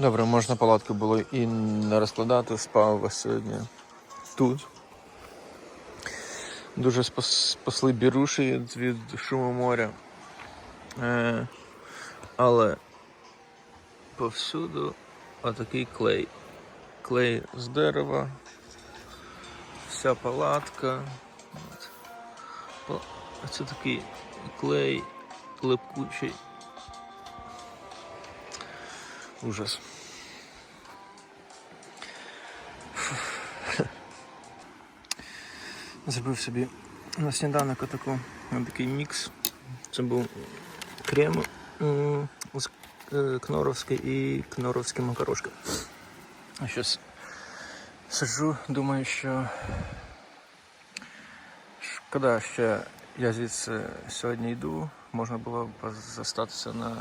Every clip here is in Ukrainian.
Добре, можна палатку було і не розкладати, спав сьогодні тут. Дуже спасли біруші від, шуму моря. Е, але повсюду отакий клей. Клей з дерева, вся палатка. Це такий клей липкучий. Ужас. Зробив собі на сніданок отаку, такий мікс. Це був крем з е, кноровський і кноровський макарошка. А щось сиджу, думаю, що шкода, що я звідси сьогодні йду. Можна було б застатися на,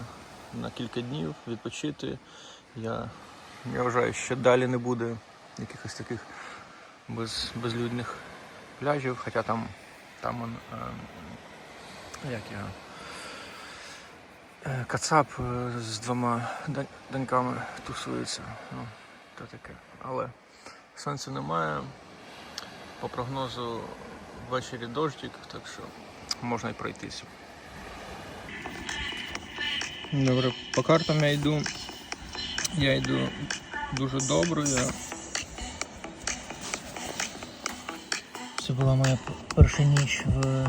на кілька днів, відпочити. Я, я вважаю, що далі не буде якихось таких без, безлюдних пляжів, хоча там, там он, е, як його, е, Кацап е, з двома доньками тусується. Ну, то таке. Але сонця немає. По прогнозу ввечері дощик, так що можна й пройтись. Добре, по картам я йду. Я йду дуже добре. Я... була моя перша ніч в,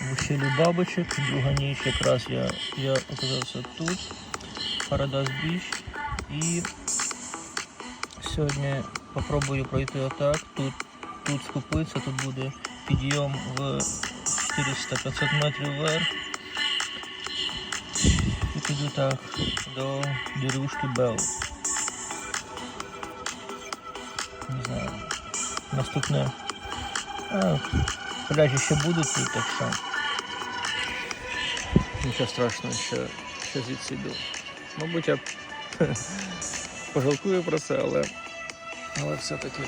в ущелі бабочок. Друга ніч якраз я, я оказався тут, Paradise Beach. І сьогодні попробую пройти отак. Тут, тут скупитися, тут буде підйом в 400-500 метрів вверх. І піду так до деревушки Бел. Не знаю. Наступне. А, пляжі ще будуть так що. Нічого страшного, що, що звідси йду. Мабуть, я пожалкую про це, але, але все-таки.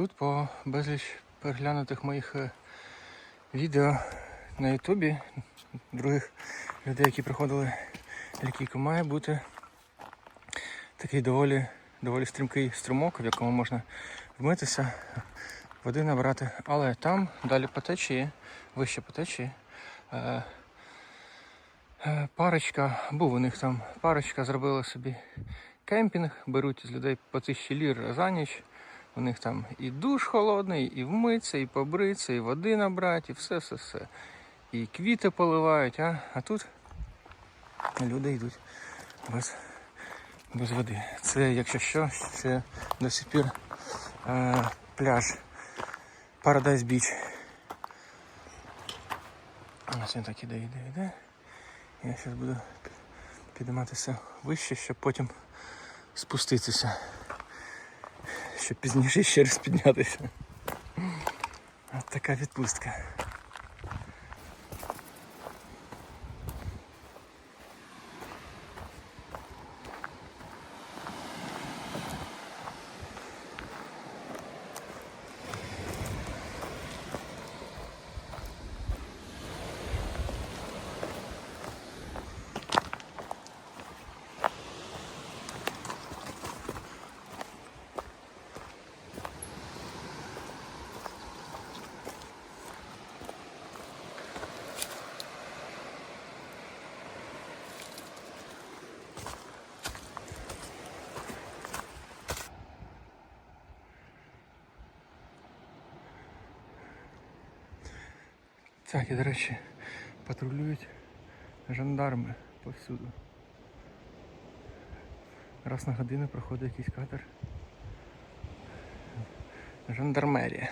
Тут по безліч переглянутих моїх е, відео на Ютубі других людей, які проходили лікійку, має бути такий доволі, доволі стрімкий струмок, в якому можна вмитися, води набрати. Але там далі по течії, вище по течії, е, е, парочка, був у них там парочка, зробила собі кемпінг, беруть з людей по тисячі лір за ніч. У них там і душ холодний, і вмиться, і побриться, і води набрати, і все-все-все. І квіти поливають, а, а тут люди йдуть без, без води. Це, якщо що, це до сих пір е, пляж Paradise Beach. Ось він так іде, іде, іде. Я зараз буду підніматися вище, щоб потім спуститися щоб пізніше ще раз піднятися. От така відпустка. Так, і, до речі, патрулюють жандарми повсюду. Раз на годину проходить якийсь катер. Жандармерія.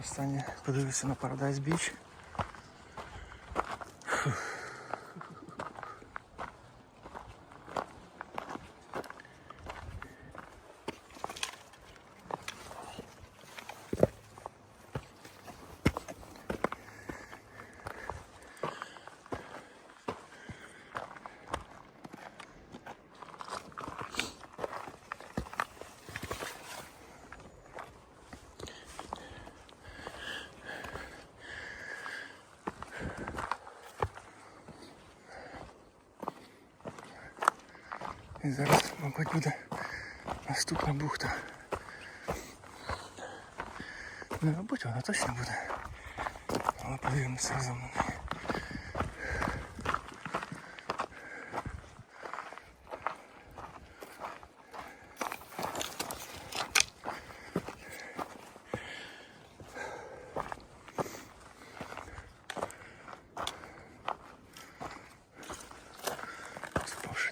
Останнє подивився на Paradise Beach. І зараз, мабуть, буде наступна бухта. Не мабуть, вона точно буде. Але подивимося разом на неї.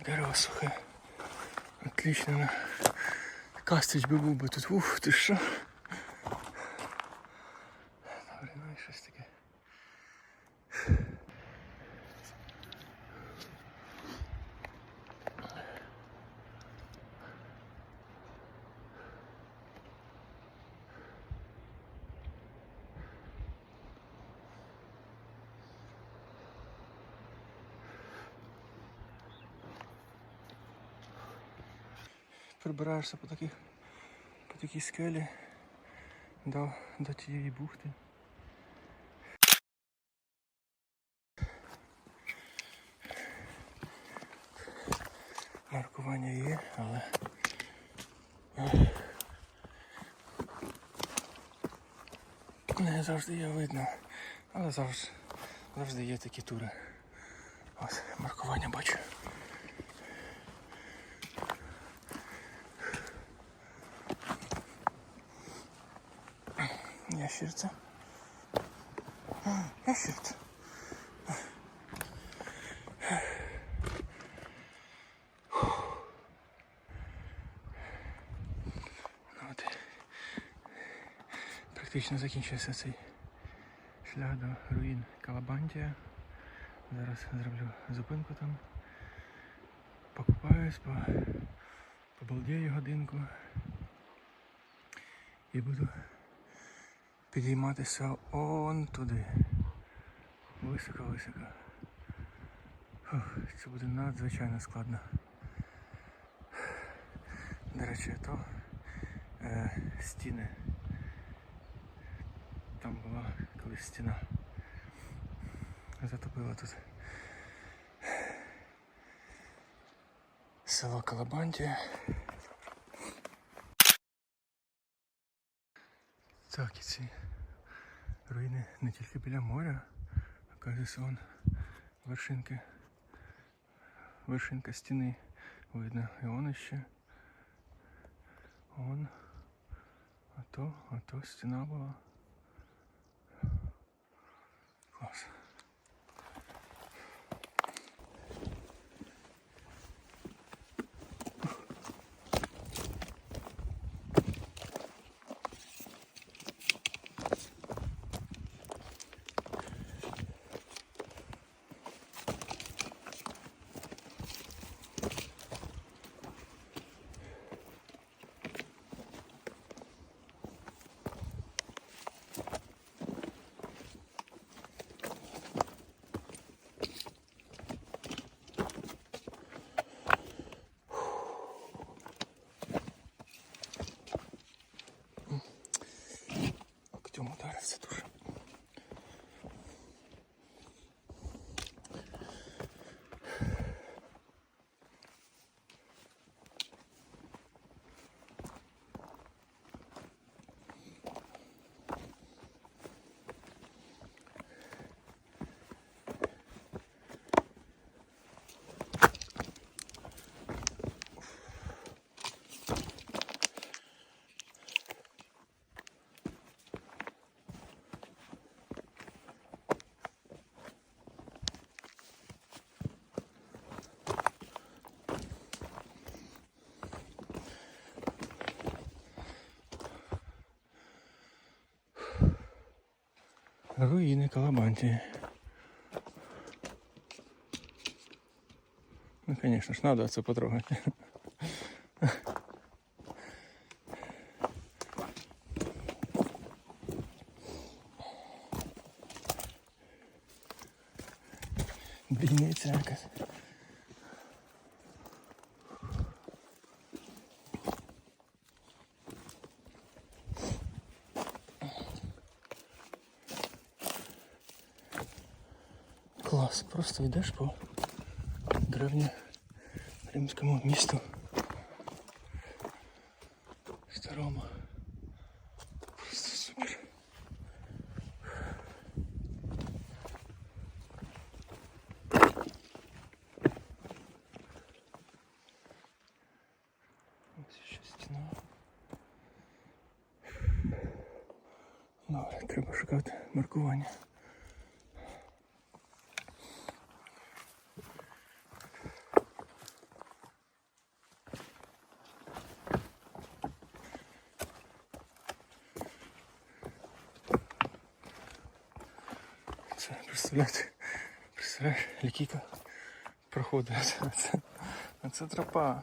Дерево сухе. Отлично. Кастич би був би тут. Ух, ти що? Добре, ну і щось таке. Прибираєшся по таких по такій скелі до, до тієї бухти. Маркування є, але не завжди є видно, але завжди, завжди є такі тури. Ось маркування бачу. Ящерця. Ящерця. Ну, от. Практично закінчився цей шлях до руїн Калабантія. Зараз зроблю зупинку там. Покупаюсь, по... побалдію годинку. І буду підійматися он туди. Високо-високо. Це буде надзвичайно складно. До речі, то е, стіни. Там була колись стіна. Затопила тут. Село Калабантія. Так, і ці руїни не тільки біля моря, а кажуть, вон вершинки. Вершинка стіни видно. І он ще. Он. А то, а то стіна була. Локтем ударився дуже. Руїни Калабантії. Ну, звісно ж, треба це потрогати. Бійниця якась. Клас, просто йдеш по древньоримському місту. Старому. Просто супер. Ось ще стіна. Добре, треба шукати маркування. Це представляєте, представляєш, лікіка проходить. Це тропа.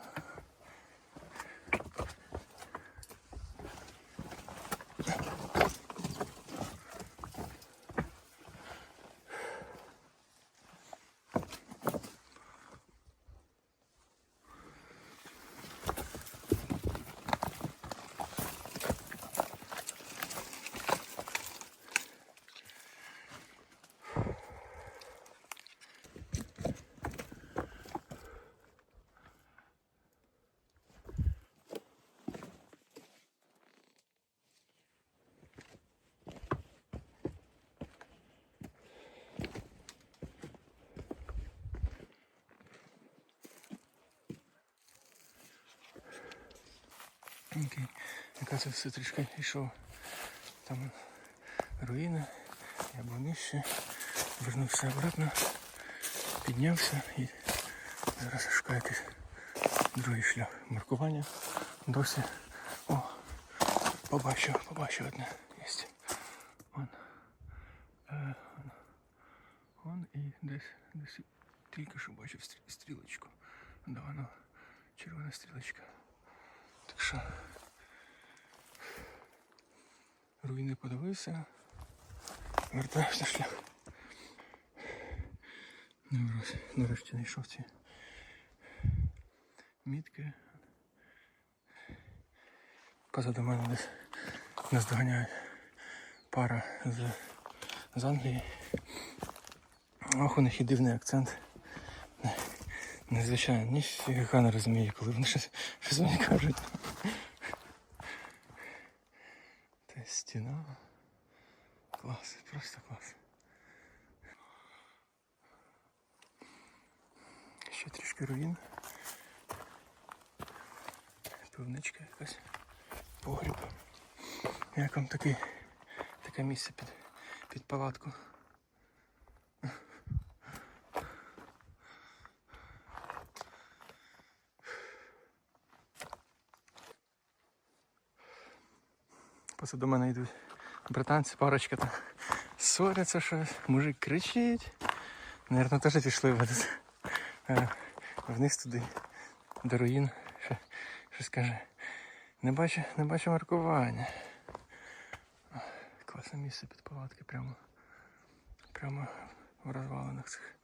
Окей. Яка все трішки йшов. Там руїни, я був нижче, вернувся обратно, піднявся і зараз шукаю якийсь другий шлях. Маркування досі. О, побачив, побачив одне. Єсть. Вон. Е, вон. Вон і десь, десь тільки що бачив стрі- стрілочку. Да, воно червона стрілочка. Так що руїни подивився, вертаюся на шлях. Нарешті, знайшов ці мітки. Позаду мене десь нас доганяють пара з, з Англії. Ох, у них і дивний акцент. Не- Незвичайно, ніфіга не розумію, коли вони щось, щось мені кажуть. Та стіна. Клас, просто клас. Ще трішки руїн. Пивничка якась. Погріб. Як вам такий, таке місце під, під палатку? До мене йдуть британці, парочка там ссоряться щось, мужик кричить. Наверно, теж пішли в е, вниз туди, до руїн. Що, щось каже. Не бачу, не бачу маркування. Класне місце під палатки, прямо, прямо в розвалинах цих.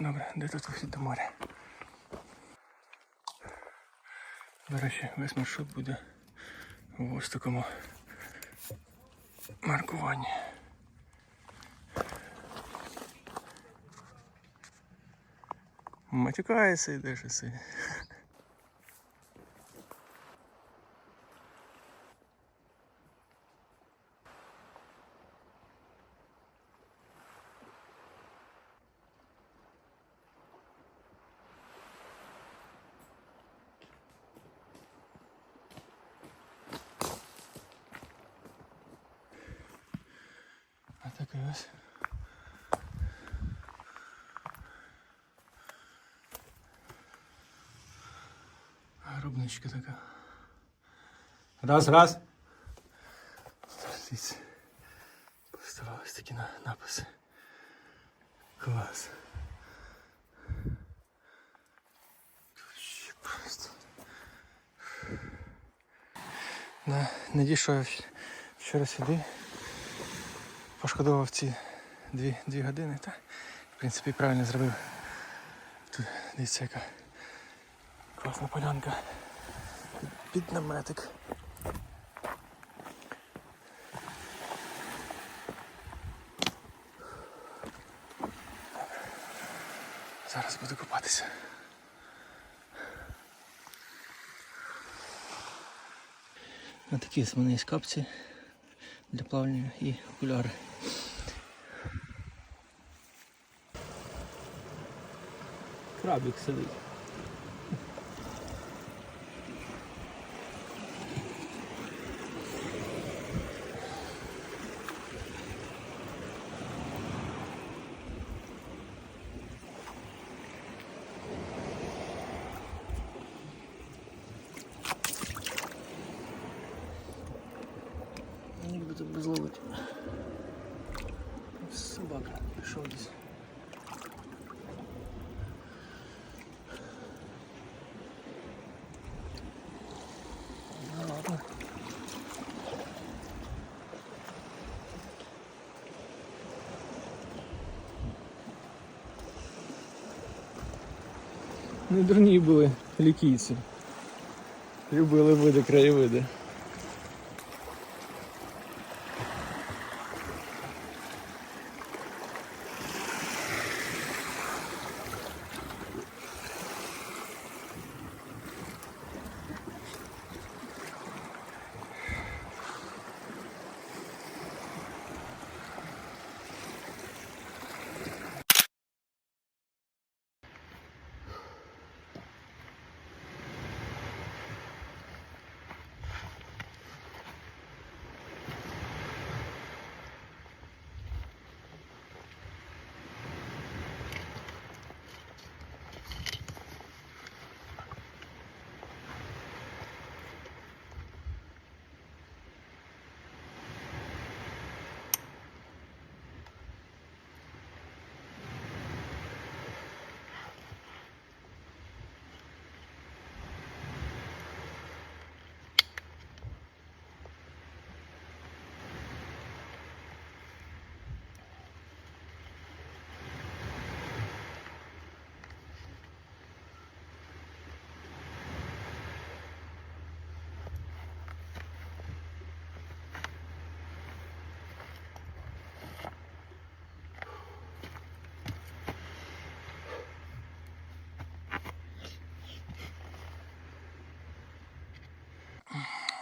Добре, де тут вихід до моря? До речі, весь маршрут буде в ось такому маркуванні. Матюкається йде щось. А так ось. Гробничка така. Раз, раз. Ось такі на- написи. Клас. Да, не дійшов вчора сюди. Пошкодував ці дві, дві години, та в принципі правильно зробив. Тут дивіться яка класна полянка. Під наметик. Зараз буду купатися. На такі мене є капці для плавання і окуляри. Крабик сидить. Ніби тут безловить. Собака пішов десь. Ну ладно. Не дурні були лікійці. Любили види краєвиди.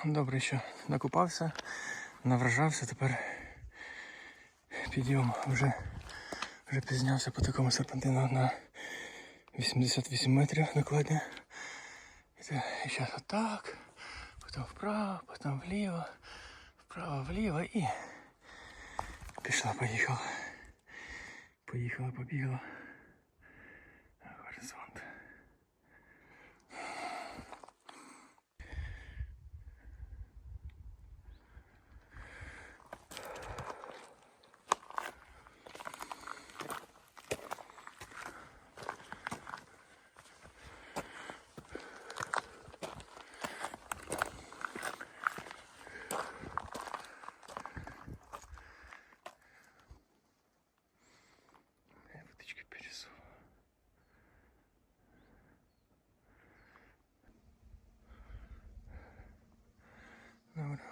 Добре, що накупався, навражався, тепер підйом вже, вже пізнявся по такому серпантину на 88 метрів накладня. І зараз отак, потім вправо, потім вліво, вправо, вліво і пішла, поїхала. Поїхала, побігла.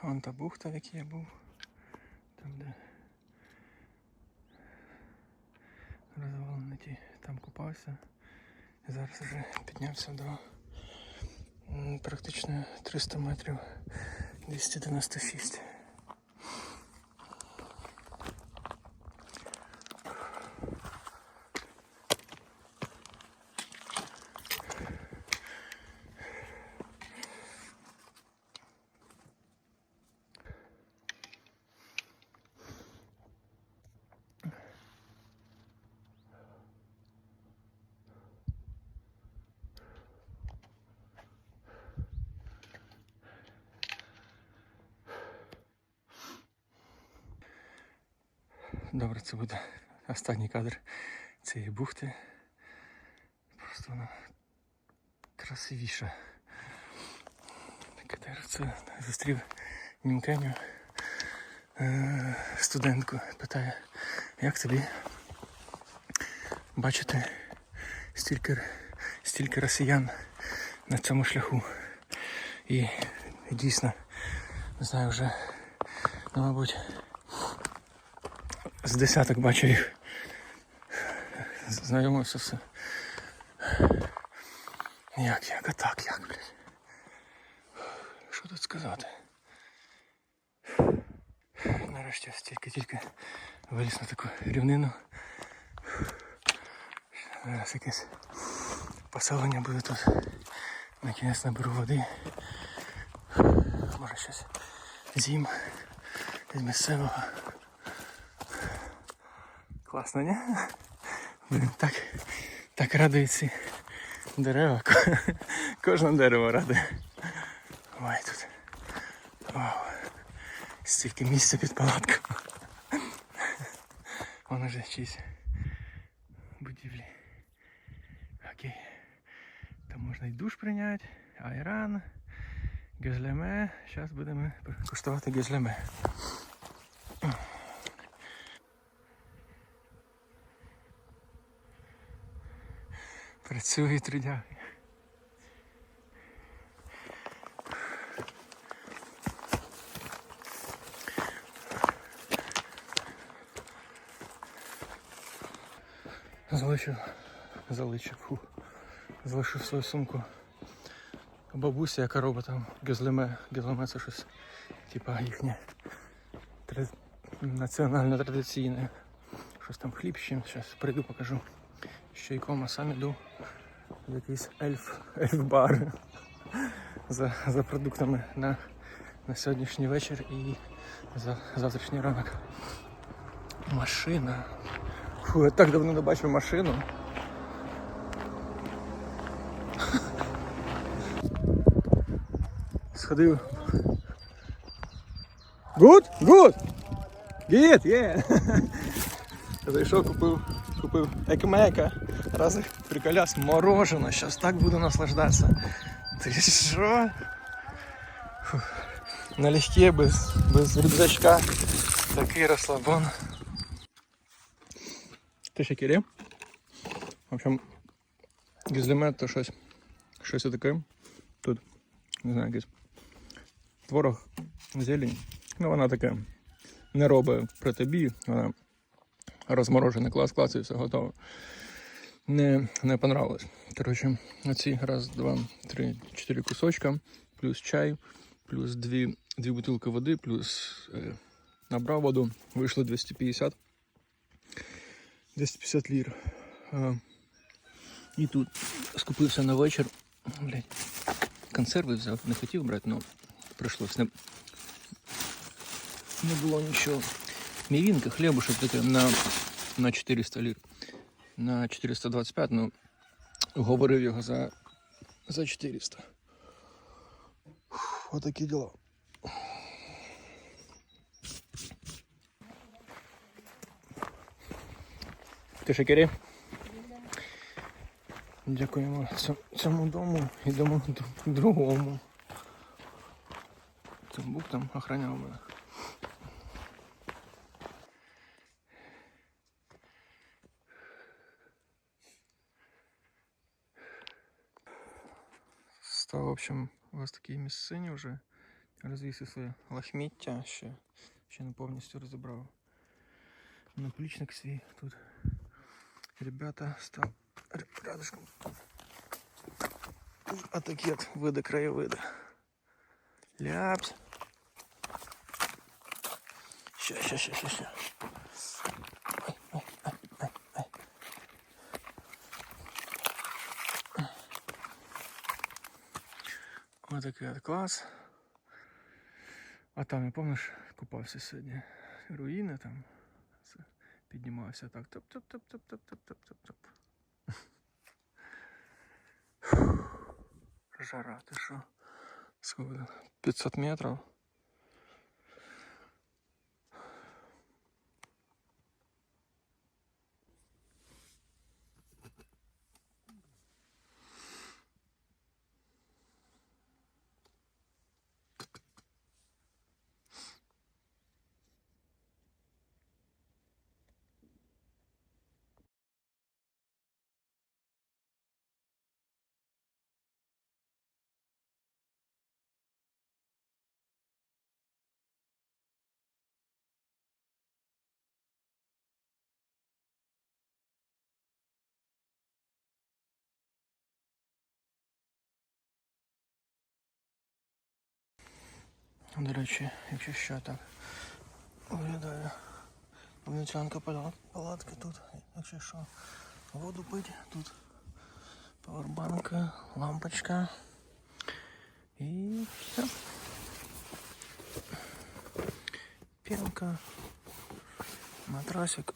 Вон та бухта, в якій я був. Там, де розвалені ті, там купався. І зараз вже піднявся до практично 300 метрів 296. Добре, це буде останній кадр цієї бухти. Просто вона красивіша. Таке деревце зустрів німкеню е, студентку. Питає, як тобі бачити стільки, стільки росіян на цьому шляху. І дійсно, не знаю, вже, ну, мабуть, з десяток бачу їх. Знайомився все. Як, як, а так, як, блядь. Що тут сказати? Нарешті тільки-тільки виліз на таку рівнину. Зараз якесь поселення буде тут. Накінець наберу води. Може щось з'їм з місцевого. Класно, ні? Блін, так, так радують дерева. Кожне дерево радує. Ой, тут. Вау. Стільки місця під палатками. Вон уже чиїсь будівлі. Окей. Там можна і душ прийняти, айран, гезлеме. Зараз будемо куштувати гезлеме. Працює трудяги. Залишив, залишив, фу. залишив свою сумку. У бабусі, яка робить там гезлеме. Гезлеме це щось, типа їхнє тради... національно традиційне. Щось там хліб з чим. Зараз прийду покажу. З чайком, а сам іду якийсь ельф, ельф-бар за, за продуктами на, на сьогоднішній вечір і за завтрашній ранок. Машина. Фу, я так давно не бачив машину. Сходив. Good? Good! Good, yeah! Зайшов, купив, купив екмека. Раз приколяс морожено, щас так буду наслаждатися. Ти що? Фу. Налегке, без, без рюкзачка. Такий розслабон. Ти кірі? В общем, гізлемет то щось. Щось таке. Тут, не знаю, якийсь творог, зелень. Ну вона таке не робить при тобі, вона розморожена клас, клас і все готово. Не, не понравилось. Коротше, оці раз, два, три, чотири кусочка, плюс чай, плюс дві, дві бутилки води, плюс е, набрав воду, вийшло 250. 250 лір. А, і тут скупився на вечір. Блять, консерви взяв, не хотів брати, але прийшлось. Не, не було нічого. Мівінка, хлібушок таке на, на 400 лір. На 425, ну говорив його за, за 400. Фух, Отакі діла. Ти шакері? Дякуємо цьому- цьому дому, йдемо до другому. Це був там охраняв мене. общем, у вас такі місцині вже розвісив своє лахміття, ще, ще не повністю розібрав. Наплічник свій тут. Ребята став рядышком. А такі от види краєвиди. Ляпс. Ща, ща, ща, ща, ща. Ось такий от клас. А там, я помниш, купався сьогодні. Руїни там. Це так. Топ-топ-топ-топ-топ-топ-топ-топ. Жара, ти що? Сколько? 500 метрів. До речі, якщо що так виглядає венеціанка пала- палатка тут, якщо що. Воду пить тут. Пауербанка, лампочка. І все. Пенка, матрасик.